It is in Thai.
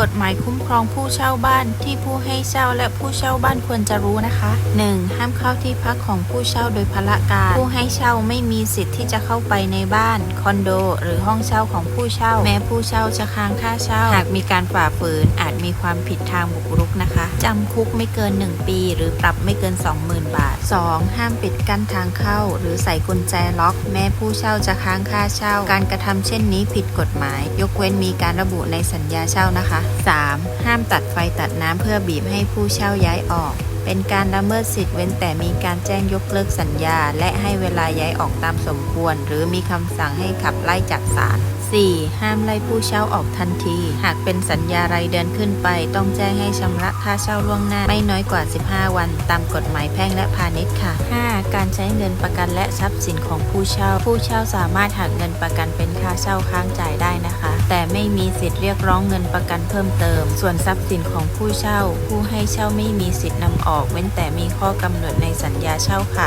กฎหมายคุ้มครองผู้เช่าบ้านที่ผู้ให้เช่าและผู้เช่าบ้านควรจะรู้นะคะ 1. ห้ามเข้าที่พักของผู้เช่าโดยพละการ ผู้ให้เช่าไม่มีสิทธิ์ที่จะเข้าไปในบ้าน คอนโด หรือห้องเช่าของผู้เช่า แม้ผู้เช่าจะค้างค่าเช่า หากมีการฝ่าฝืนอาจมีความผิดทางบุกรุกนะคะจำคุกไม่เกิน 1 ปี หรือปรับไม่เกิน 20,000 บาท 2. ห้ามปิดกั้นทางเข้า หรือใส่กุญแจล็อก แม้ผู้เช่าจะค้างค่าเช่า การกระทำเช่นนี้ผิดกฎหมาย ยกเว้นมีการระบุในสัญญาเช่านะคะ 3. ห้ามตัดไฟตัดน้ำเพื่อบีบให้ผู้เช่าย้ายออก เป็นการละเมิดสิทธิ์เว้นแต่มีการแจ้งยกเลิกสัญญา และให้เวลาย้ายออกตามสมควร หรือมีคำสั่งให้ขับไล่จากศาล 4. ห้ามไล่ผู้เช่าออกทันที หากเป็นสัญญารายเดือนขึ้นไป ต้องแจ้งให้ชำระค่าเช่าล่วงหน้า ไม่น้อยกว่า 15 วัน ตามกฎหมายแพ่งและพาณิชย์ค่ะ 5. การใช้เงินประกันและทรัพย์สินของผู้เช่า ผู้เช่าสามารถหักเงินประกันเป็นค่าเช่าค้างจ่ายได้นะคะ แต่ไม่มีสิทธิ์เรียกร้องเงินประกันเพิ่มเติม ส่วนทรัพย์สินของผู้เช่า ผู้ให้เช่าไม่มีสิทธิ์นำออก เว้นแต่มีข้อกำหนดในสัญญาเช่าค่ะ